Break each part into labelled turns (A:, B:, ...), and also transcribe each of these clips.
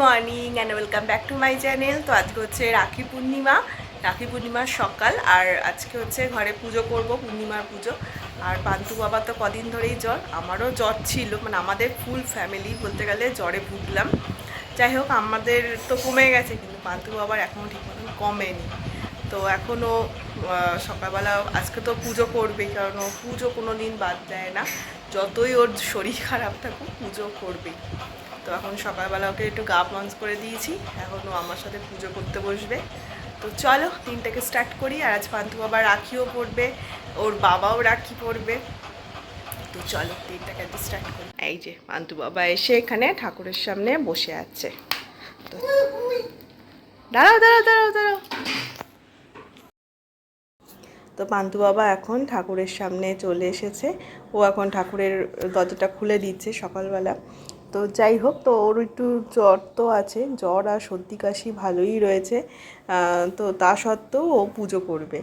A: Morning and welcome back to my channel তো আজকে হচ্ছে রাখি পূর্ণিমা। রাখি পূর্ণিমার সকাল আর আজকে হচ্ছে ঘরে পুজো করব, পূর্ণিমার পুজো। আর পান্তু বাবা তো কদিন ধরেই জ্বর, আমারও জ্বর ছিল মানে আমাদের ফুল ফ্যামিলি বলতে গেলে জ্বরে ভুগলাম। যাই হোক, আমাদের তো কমে গেছে, কিন্তু পান্তু বাবার এখনও ঠিক মতন কমেনি। তো এখনও সকালবেলা আজকে তো পুজো করবেই, কারণ ও পুজো কোনো দিন বাদ দেয় না। যতই ওর শরীর খারাপ থাকুক, পুজো করবেই। তো এখন সকালবেলা ওকে একটু গা পঞ্চ করে দিয়েছি। এখন ও আমার সাথে পুজো করতে বসবে। তো চলো, দিনটাকে স্টার্ট করি। আর আজ পান্তু বাবা রাখিও পড়বে, ওর বাবাও রাখি পড়বে। তো চলো, দিনটাকে একটু স্টার্ট করি। এই যে পান্তু বাবা এসে এখানে ঠাকুরের সামনে বসে আছে। তো দাঁড়াও দাঁড়াও দাঁড়াও দাঁড়াও। তো পান্তু বাবা এখন ঠাকুরের সামনে চলে এসেছে। ও এখন ঠাকুরের দরজাটা খুলে দিচ্ছে সকালবেলা। তো যাই হোক, তো ওর একটু জ্বর তো আছে। জ্বর আর সর্দি কাশি ভালোই রয়েছে। তো তা সত্ত্বেও ও পুজো করবে।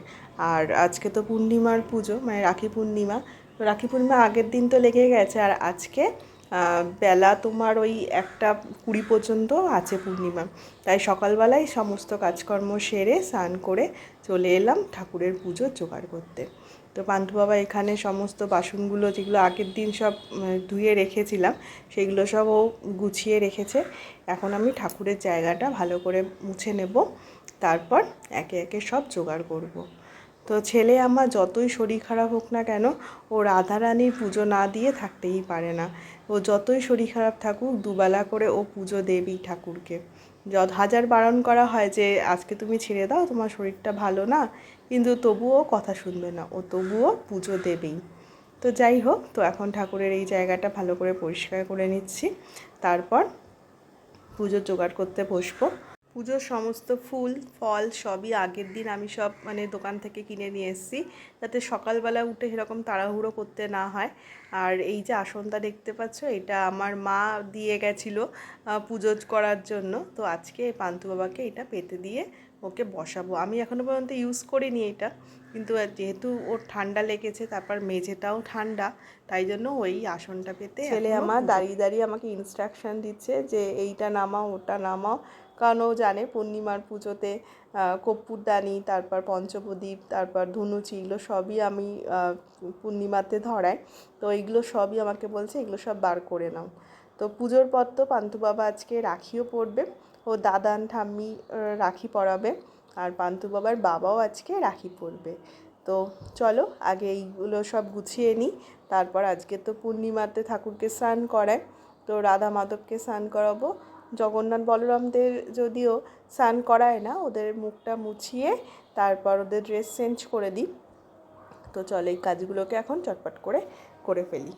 A: আর আজকে তো পূর্ণিমার পুজো মানে রাখি পূর্ণিমা। রাখি পূর্ণিমা আগের দিন তো লেগে গেছে। আর আজকে বেলা তোমার ওই একটা কুড়ি পর্যন্ত আছে পূর্ণিমা। তাই সকালবেলায় সমস্ত কাজকর্ম সেরে স্নান করে চলে এলাম ঠাকুরের পুজো জোগাড় করতে। তো পান্থু বাবা এখানে সমস্ত বাসনগুলো যেগুলো আগের দিন সব ধুয়ে রেখেছিলাম, সেগুলো সব ও গুছিয়ে রেখেছে। এখন আমি ঠাকুরের জায়গাটা ভালো করে মুছে নেব, তারপর একে একে সব জোগাড় করব। তো ছেলে আমার যতই শরীর খারাপ হোক না কেন, ও রাধারানীর পুজো না দিয়ে থাকতেই পারে না। ও যতই শরীর খারাপ থাকুক, দুবেলা করে ও পুজো দেবই ঠাকুরকে। যত হাজার বারণ করা হয় যে, আজকে তুমি ছেড়ে দাও, তোমার শরীরটা ভালো না। কিন্তু তবুও কথা শুনবে না। ও তবুও পুজো দেবেই। তো যাই হোক, তো এখন ঠাকুরের এই জায়গাটা ভালো করে পরিষ্কার করে নিচ্ছি। তারপর পুজো জোগাড় করতে বসবো। পুজোর সমস্ত ফুল ফল সবই আগের দিন আমি সব মানে দোকান থেকে কিনে নিয়ে এসেছি। যাতে সকালবেলা উঠে এরকম তাড়াহুড়ো করতে না হয়। আর এই যে আসনটা দেখতে পাচ্ছ এটা আমার মা দিয়ে গেছিল পুজো করার জন্য। তো আজকে পান্তু বাবাকে এটা পেতে দিয়ে ওকে বসাবো। আমি এখনও পর্যন্ত ইউজ করিনি এটা কিন্তু যেহেতু ওর ঠান্ডা লেগেছে তারপর মেঝেটাও ঠান্ডা তাই জন্য ওই আসনটা পেতে ছেলে আমার দাঁড়িয়ে দাঁড়িয়ে আমাকে ইনস্ট্রাকশন দিচ্ছে যে এইটা নামাও ওটা নামাও। কারণ ও জানে পূর্ণিমার পুজোতে আহ, কর্পূরদানি তারপর পঞ্চপ্রদীপ তারপর ধুনুচি এগুলো সবই আমি পূর্ণিমাতে ধরাই। তো এইগুলো সবই আমাকে বলছে এগুলো সব বার করে নাও। তো পুজোর পর তো পান্তু বাবা আজকে রাখিও পড়বে ও দাদান ঠাম্মি রাখি পরাবে আর পান্তু বাবার বাবাও আজকে রাখি পরবে। তো চলো আগে এইগুলো সব গুছিয়ে নিই তারপর আজকে তো পূর্ণিমাতে ঠাকুরকে স্নান করায় তো রাধা মাধবকে স্নান করাবো জগন্নাথ বলরামদের যদিও স্নান করায় না, ওদের মুখটা মুছিয়ে তারপর ওদের ড্রেস চেঞ্জ করে দিই। তো চলো এই কাজগুলোকে এখন চটপট করে করে ফেলি।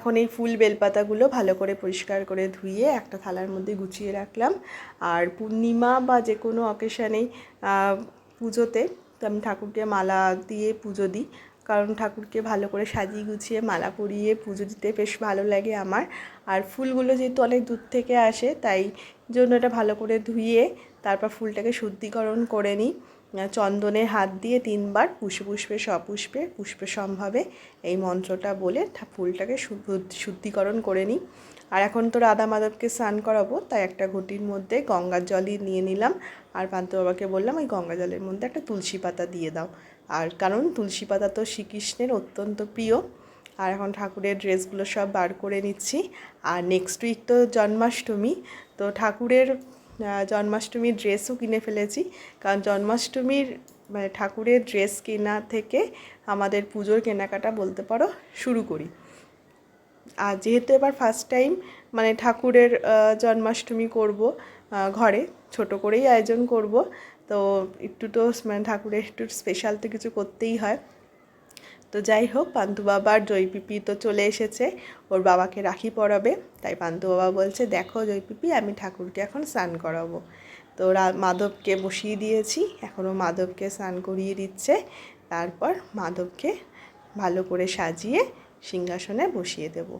A: এখন এই ফুল বেলপাতাগুলো ভালো করে পরিষ্কার করে ধুয়ে একটা থালার মধ্যে গুছিয়ে রাখলাম। আর পূর্ণিমা বা যে কোনো অকেশানেই পুজোতে তো আমি ঠাকুরকে মালা দিয়ে পুজো দিই। কারণ ঠাকুরকে ভালো করে সাজিয়ে গুছিয়ে, মালা পরিয়ে পুজো দিতে বেশ ভালো লাগে আমার। আর ফুলগুলো যেহেতু অনেক দূর থেকে আসে, তাই জন্য এটা ভালো করে ধুয়ে, তারপর ফুলটাকে শুদ্ধিকরণ করে নিই। আহ, চন্দনে হাত দিয়ে তিনবার পুষ্পে পুষ্পে সপুষ্পে পুষ্পে সম্ভাবে এই মন্ত্রটা বলে ফুলটাকে শুদ্ধিকরণ করে নিই। আর এখন তো রাধা মাধবকে স্নান করাবো তাই একটা ঘটির মধ্যে গঙ্গার জলই নিয়ে নিলাম। আর পান্ত বাবাকে বললাম ওই গঙ্গা জলের মধ্যে একটা তুলসী পাতা দিয়ে দাও। আর কারণ তুলসী পাতা তো শ্রীকৃষ্ণের অত্যন্ত প্রিয়। আর এখন ঠাকুরের ড্রেসগুলো সব বার করে নিচ্ছি। আর নেক্সট উইক তো জন্মাষ্টমী তো ঠাকুরের জন্মাষ্টমীর ড্রেসও কিনে ফেলেছি। কারণ জন্মাষ্টমীর মানে ঠাকুরের ড্রেস কেনা থেকে আমাদের পুজোর কেনাকাটা বলতে পারো, শুরু করি। আর যেহেতু এবার ফার্স্ট টাইম মানে ঠাকুরের জন্মাষ্টমী করব ঘরে, ছোট করেই আয়োজন করব। তো একটু তো মানে ঠাকুরের একটু স্পেশাল তো কিছু করতেই হয়। তো যাই হোক পান্তু বাবার জয়পিপি তো চলে এসেছে। ওর বাবাকে রাখি পরাবে। তাই পান্তু বাবা বলছে, দেখো জয়পিপি আমি ঠাকুরকে এখন স্নান করাবো। তো মাধবকে বসিয়ে দিয়েছি। এখনও মাধবকে স্নান করিয়ে দিচ্ছে। তারপর মাধবকে ভালো করে সাজিয়ে সিংহাসনে বসিয়ে দেবো।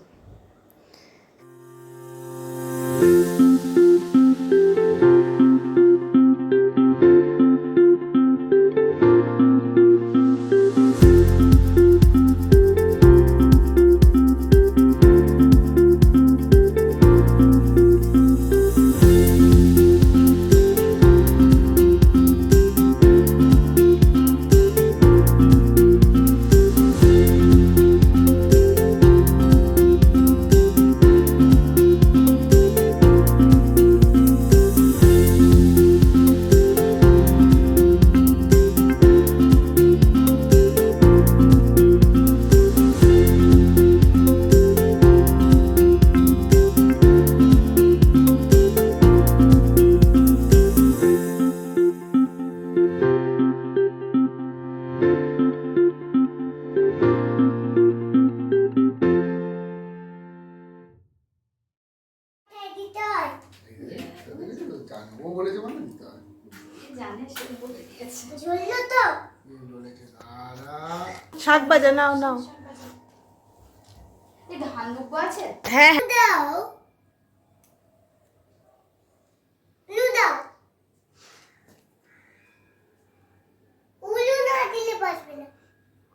A: নাও নাও। হ্যাঁ।
B: দাও।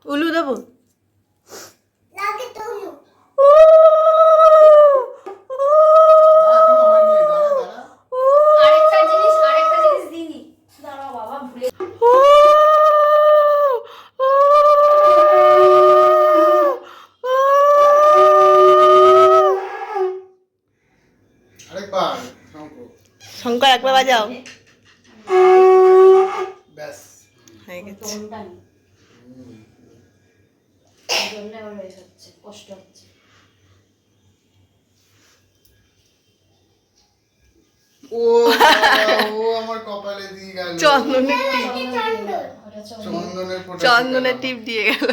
B: উলু
A: দেবো
B: লাগে তো উলু
C: এখনও হয়নি দাঁড়া দাঁড়া
D: আরেকটা জিনিস আরেকটা জিনিস দিইনি দাঁড়াও বাবা ভুলে
C: আরেকবার শঙ্কর
A: শঙ্কর একবার বাজাও
C: ব্যাস।
A: হয়ে গেছে।
D: কষ্ট হচ্ছে।
C: ও ও আমার কপালে দিয়ে গেল।
A: চন্দনের টিপ। দিয়ে গেল।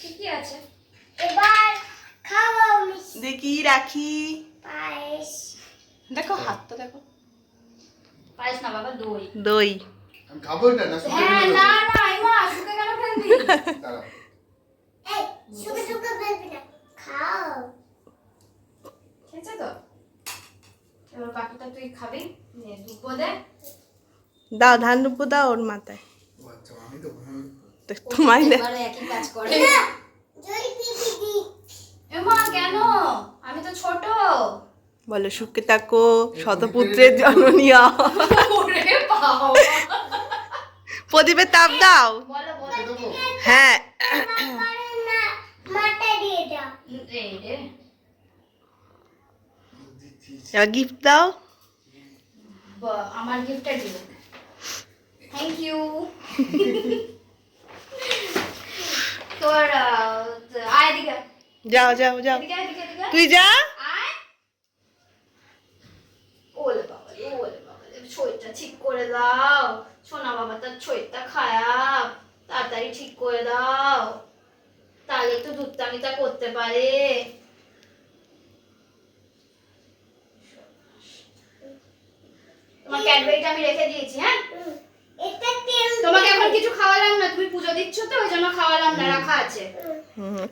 D: ঠিকই আছে।
B: এবার খাওয়াও
A: দেখি রাখি।
B: পায়েস।
A: দেখো হাতটা দেখো।
D: পারিস না বাবা দই।
A: দই।
C: আমি খাব এটা না
D: হ্যাঁ না না এমা শুকে কেন ফেলবি।
B: এই শুকে শুকে ফেলবি না। খাও।
D: খেয়েছে তো? এবার বাকিটা তুই খাবি নে দে।
A: দাও ধান রূপ দাও ওর মাথায়।
C: আচ্ছা
A: তোমায় দে।
D: কাজ করে।
B: জয়
D: এমা কেন? আমি তো ছোট।
A: বলো সুখে থাকো শতপুত্রের জননীয়া প্রদীপের তাপ দাও। হ্যাঁ।
B: দাও
A: এবার গিফট দাও।
D: আমার গিফটটা দিল থ্যাংক ইউ তোর আয় এদিকে।
A: যাও যাও যাও। তুই যা
D: আয় ওলে বাবা রে, ওলে বাবা রে, শরীরটা ঠিক করে দাও সোনা বাবা তার শরীরটা খারাপ তাড়াতাড়ি ঠিক করে দাও তাহলে দুধটামিটা করতে পারে। তোমার ক্যাডবেরিটা আমি রেখে দিয়েছি হ্যাঁ?
B: হুম। এটা তেল
D: তোমাকে এখন কিছু খাওয়ালাম না তুমি পুজো দিচ্ছ তো ওই জন্য খাওয়ালাম না রাখা আছে।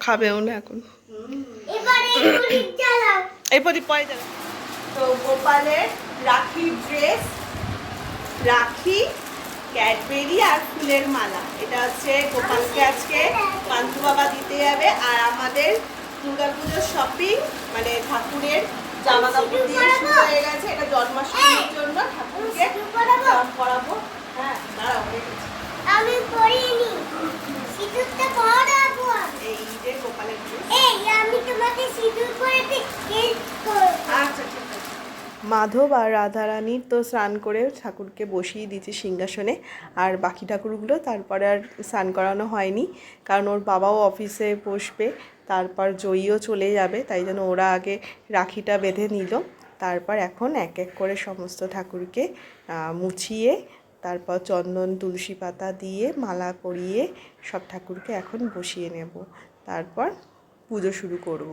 A: খাবেও না এখন। তো গোপালের রাখির ড্রেস রাখি ক্যাডবেরি আর ফুলের মালা। এটা হচ্ছে গোপালকে আজকে পান্তু বাবা দিতে যাবে আর আমাদের দুর্গাপুজোর শপিং মানে ঠাকুরের জামা কাপড় দিয়ে শুরু হয়ে গেছে। এটা জন্মাষ্টমীর জন্য ঠাকুরকে হ্যাঁ, পরাবো হ্যাঁ দাঁড়াবো
B: আমি পরিনি সিঁদুরটা পরাবো এই যে গোপালের
A: এই আমি তোমাকে সিঁদুর পরাতে হেল্প আচ্ছা মাধব আর রাধারানীর তো স্নান করে ঠাকুরকে বসিয়ে দিয়েছে সিংহাসনে। আর বাকি ঠাকুরগুলো তারপরে আর স্নান করানো হয়নি। কারণ ওর বাবাও অফিসে বসবে, তারপর জয়ীও চলে যাবে, তাই জন্য ওরা আগে রাখিটা বেঁধে নিল। তারপর এখন এক এক করে সমস্ত ঠাকুরকে মুছিয়ে, তারপর চন্দন, তুলসী পাতা দিয়ে মালা পরিয়ে সব ঠাকুরকে এখন বসিয়ে নেব। তারপর পুজো শুরু করব।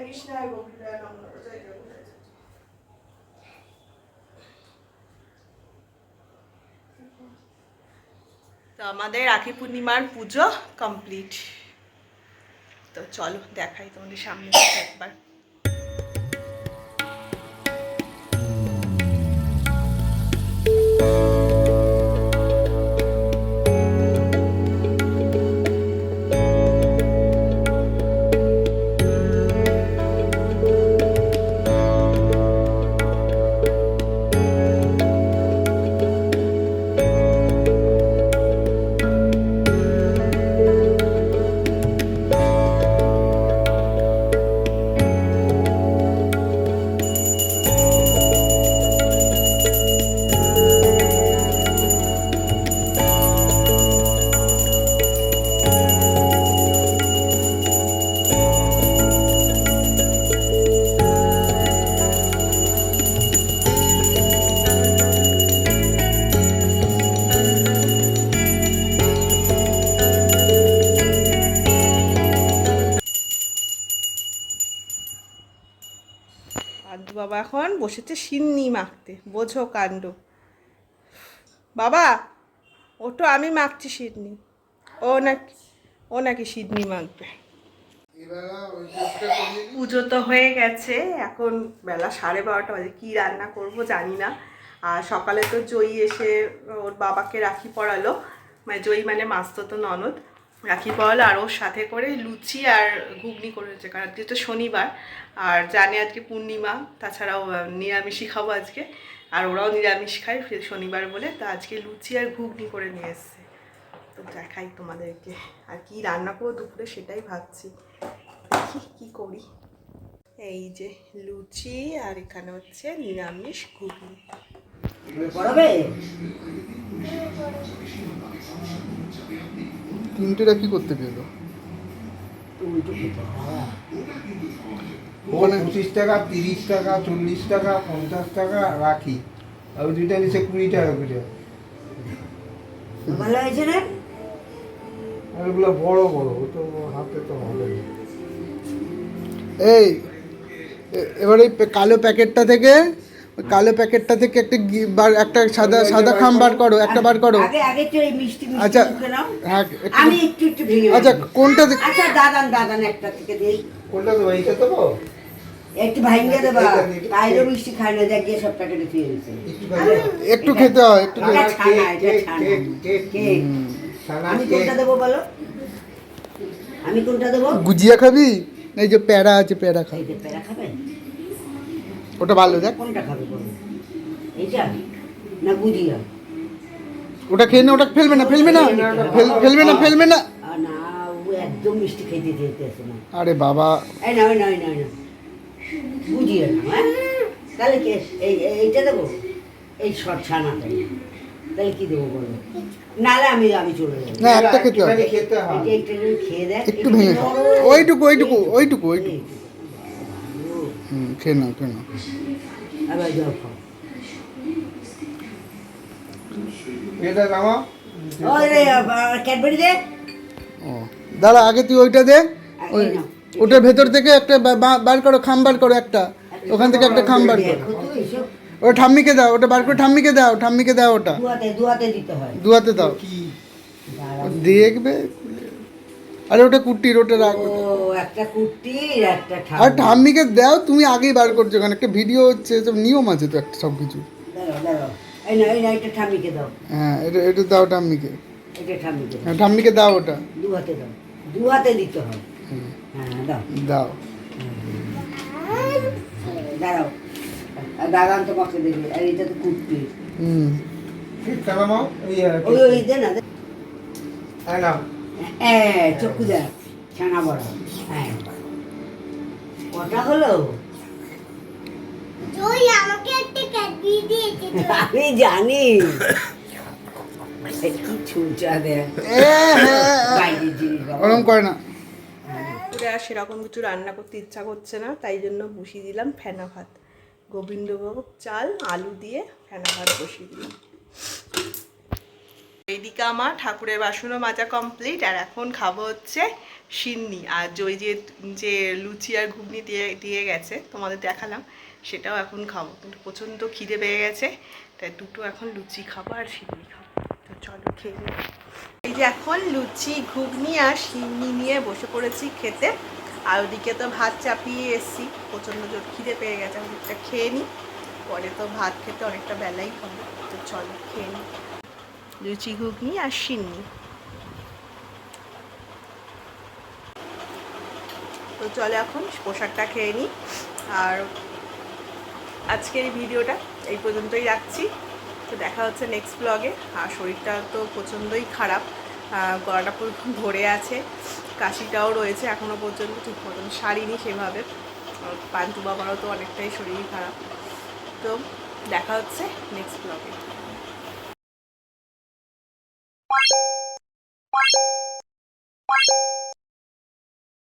A: কৃষ্ণায় গোপীরায় নমো জয় জগন্নাথ তো আমাদের রাখি পূর্ণিমার পুজো কমপ্লিট তো চলো দেখাই তোমাদের সামনে একবার। আদু বাবা এখন বসেছে সিন্নি মাখতে। বোঝো কাণ্ড। বাবা ওটো আমি মাখছি সিডনি ও নাকি ও নাকি সিডনি মাখবে। পুজো তো হয়ে গেছে, এখন বেলা সাড়ে বারোটা বাজে। কী রান্না করব জানি না। আর সকালে তো জয়ী এসে ওর বাবাকে রাখি পড়ালো। মানে জয়ী মানে মাস্তো তো ননদ। রাখি পড়ালো আর ওর সাথে করে লুচি আর ঘুগনি করেছে, কারণ আজকে তো শনিবার। আর জানে আজকে পূর্ণিমা, তাছাড়াও নিরামিষই খাব আজকে। আর ওরাও নিরামিষ খায় শনিবার বলে, তো আজকে লুচি আর ঘুগনি করে নিয়ে এসছে। তো দেখাই তোমাদেরকে, আর কি রান্না করব দুপুরে সেটাই ভাবছি। দেখি কি করি। এই যে লুচি আর এখানে হচ্ছে নিরামিষ ঘুগনি।
E: পড়াবে
C: তিনটেটা কি করতে পেল? ওখানে
F: পঁচিশ টাকা তিরিশ টাকা চল্লিশ টাকা পঞ্চাশ টাকা রাখি। আর দুইটা নিচে কুড়ি টাকা করে।
E: ভালো হয়েছে
F: আর ওগুলো বড় বড়। ও তো হাতে তো হবে
C: এই এবার ওই কালো প্যাকেটটা থেকে কালো প্যাকেটটা থেকে একটা গি- বার একটা সাদা সাদা খাম বার করো একটা বার করো।
E: আগে আগে তো এই মিষ্টি মিষ্টি
C: আচ্ছা হ্যাঁ
E: আমি একটু একটু ভেঙে
C: আচ্ছা কোনটা
E: আচ্ছা দাদান দাদান একটা থেকে দেই।
F: কোনটা তো এইটা দেবো?
E: একটু ভাঙিয়ে দেবা। বাইরে মিষ্টি খাই না দেখ সব প্যাকেটে ফিরে গেছে
C: একটু খেতে হয় একটু খেতে
E: ছানা, এটা ছানা। আমি কোনটা দেবো বলো? আমি কোনটা দেবো?
C: গুজিয়া খাবি? এই যে প্যারা আছে প্যারা খাবি।
E: এই যে পেড়া খাবে?
C: ওটা ভালো দেখ।
E: কোনটা খাবে এইটা না গুজিয়া?
C: ওটা খেয়ে না ওটা ফেলবে না ফেলবে না। ফেলবে না ফেলবে না।
E: না ও একদম মিষ্টি খেতে যেতেছে না।
C: আরে বাবা।
E: এই না না না না বুঝিয়ে না হ্যাঁ? তাহলে কি এই এই- এইটা দেবো? এই শর্ট ছানাটা তাহলে কি দেবো বলো? নালে আমি আমি চলে যাব।
C: না একটা খেতে
E: এইটা একটু
C: ভেঙে ওইটুকু ওইটুকু ওইটুকু ওইটুকু। হুম খেয়ে নাও খেয়ে নাও।
E: আবার যাও খাও।
F: এটা নামা
E: ওই ক্যাডবেরি দে।
C: ও দাঁড়া আগে তুই ওইটা দে। ওই ওটার ভেতর থেকে একটা বার করো খাম বার করো একটা। ওখান থেকে একটা খাম বার করো। ওটা ঠাম্মিকে দাও ওটা বার করে ঠাম্মিকে দাও ঠাম্মিকে দাও ওটা।
E: দুয়াতে হয়।
C: দাও।
F: কি
C: দেখবে। আরে ওটা কুটির ওটা রাখ
E: ও একটা কুর্তি একটা
C: আর ঠাম্মিকে দাও তুমি আগেই বার করছ ওখানে একটা ভিডিও হচ্ছে সব নিয়ম আছে তো একটা সব কিছু।
E: দাঁড়াও দাঁড়াও। এই না এই না এটা ঠামিকে দাও।
C: হ্যাঁ এটা এটা দাও ঠাম্মিকে।
E: এটা দাও।
C: হ্যাঁ ঠাম্মিকে দাও ওটা।
E: দু হাতে দাও। দু হাতে দিতে হয় হ্যাঁ দাও।
C: দাও।
E: দাঁড়াও। আর দাদান তোমাকে দেবে। আর এটা তো কুর্তি।
C: হুম।
F: ঠিক
E: ওই ওই দে না দে। হ্যাঁ চক্ষু দেখ। ছানা বড়া। হ্যাঁ। কটা হলো?
B: তুই আমাকে একটা ক্যাডবি দিয়েছে
E: আমি জানি। কি ছুঁচা দেয় বাবা।
C: ওরম করে না।
A: দুপুরে আর সেরকম কিছু রান্না করতে ইচ্ছা করছে না তাই জন্য বসিয়ে দিলাম ফেনা ভাত। গোবিন্দভোগ চাল আলু দিয়ে ফেনা ভাত বসিয়ে দিলাম। এইদিকে আমার ঠাকুরের বাসনও মাজা কমপ্লিট আর এখন খাব হচ্ছে সিন্নি। আর ওই যে যে লুচি আর ঘুগনি দিয়ে দিয়ে গেছে, তোমাদের দেখালাম, সেটাও এখন খাব। কিন্তু প্রচণ্ড খিদে পেয়ে গেছে, তাই দুটো এখন লুচি খাব আর সিন্নি খাব। তো চলো খেয়ে এই যে এখন লুচি, ঘুগনি আর সিন্নি নিয়ে বসে পড়েছি খেতে। আর ওদিকে তো ভাত চাপিয়ে এসছি, প্রচণ্ড জোর খিদে পেয়ে গেছে, আমি খেয়ে নিই। পরে তো ভাত খেতে অনেকটা বেলাই হবে, তো চলো খেয়ে নিই। লুচি, ঘুগনি আর সিন্নি তো চলো এখন পোশাকটা খেয়ে নিই আর আজকের এই ভিডিওটা এই পর্যন্তই রাখছি। তো দেখা হচ্ছে নেক্সট ব্লগে আর শরীরটা তো প্রচণ্ডই খারাপ। গলাটা পুরো ধরে আছে। কাশিটাও রয়েছে এখনও পর্যন্ত, ঠিক মতন সারিনি সেভাবে। পান্টু বাবারও তো অনেকটাই শরীর খারাপ। তো দেখা হচ্ছে নেক্সট ব্লগে